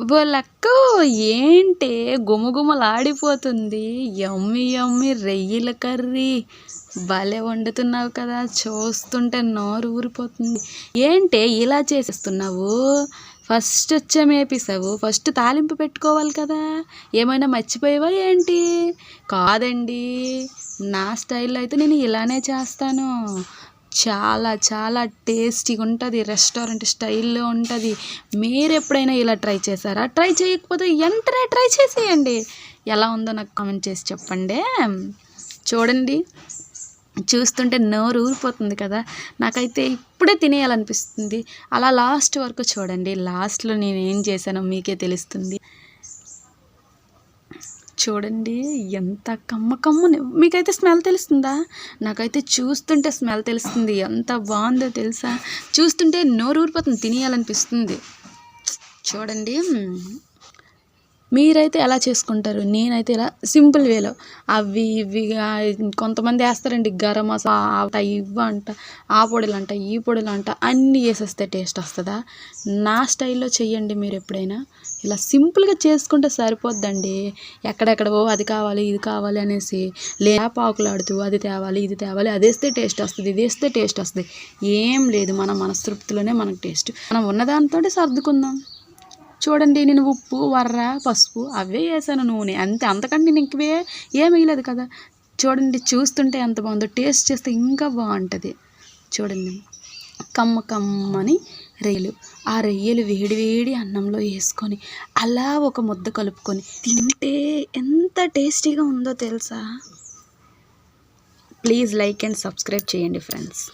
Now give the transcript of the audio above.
వాళ్ళక్క ఏంటే గుమగుమలాడిపోతుంది. Yummy yummy రొయ్యల కర్రీ. భలే వండుతున్నావు కదా చూస్తుంటే నోరు ఊరిపోతుంది. ఏంటే ఇలా చేసేస్తున్నావు? ఫస్ట్ వచ్చేమేపిసావు ఫస్ట్ తాలింపు పెట్టుకోవాలి కదా. ఏమైనా మర్చిపోయావా ఏంటి? కాదండి. నా స్టైల్లో అయితే నేను ఇలానే చేస్తాను. చాలా చాలా టేస్టీగా ఉంటుంది. రెస్టారెంట్ స్టైల్లో ఉంటుంది. మీరు ఎప్పుడైనా ఇలా ట్రై చేశారా? ట్రై చేయకపోతే వెంటనే ట్రై చేసేయండి. ఎలా ఉందో నాకు కామెంట్ చేసి చెప్పండి. చూడండి. చూస్తుంటే నోరు ఊరిపోతుంది కదా. నాకైతే ఇప్పుడే తినేయాలనిపిస్తుంది. అలా లాస్ట్ వరకు చూడండి. లాస్ట్లో నేను ఏం చేశానో మీకే తెలుస్తుంది. చూడండి ఎంత కమ్మ కమ్మని మీకైతే స్మెల్ తెలుస్తుందా? నాకైతే చూస్తుంటే స్మెల్ తెలుస్తుంది. ఎంత బాగుందో తెలుసా? చూస్తుంటే నోరు ఊరిపోతుంది తినేయాలనిపిస్తుంది. చూడండి మీరైతే ఎలా చేసుకుంటారు? నేనైతే ఇలా సింపుల్ వేలో. అవి ఇవి కొంతమంది వేస్తారండి గరం మసాలా అంట ఇవ్వ అంట ఆ పొడులు అంట ఈ పొడులు అంట అన్నీ వేసేస్తే టేస్ట్ వస్తుందా? నా స్టైల్లో చెయ్యండి మీరు ఎప్పుడైనా. ఇలా సింపుల్గా చేసుకుంటే సరిపోద్దండి. ఎక్కడెక్కడవో అది కావాలి ఇది కావాలి అనేసి లేపాకులాడుతూ అది తేవాలి ఇది తేవాలి అది వేస్తే టేస్ట్ వస్తుంది ఇది వేస్తే టేస్ట్ వస్తుంది. ఏం లేదు మన మనస్తృప్తిలోనే మనకు టేస్ట్. మనం ఉన్నదానితో సర్దుకుందాం. చూడండి నేను ఉప్పు వర్ర పసుపు అవే వేసాను నూనె. అంతే అంతకంటే నేను ఇంకవే ఏం వేయలేదు కదా. చూడండి చూస్తుంటే ఎంత బాగుందో టేస్ట్ చేస్తే ఇంకా బాగుంటుంది. చూడండి కమ్మ కమ్మని రొయ్యలు. ఆ రొయ్యలు వేడి వేడి అన్నంలో వేసుకొని అలా ఒక ముద్ద కలుపుకొని తింటే ఎంత టేస్టీగా ఉందో తెలుసా? ప్లీజ్ లైక్ అండ్ సబ్స్క్రైబ్ చేయండి ఫ్రెండ్స్.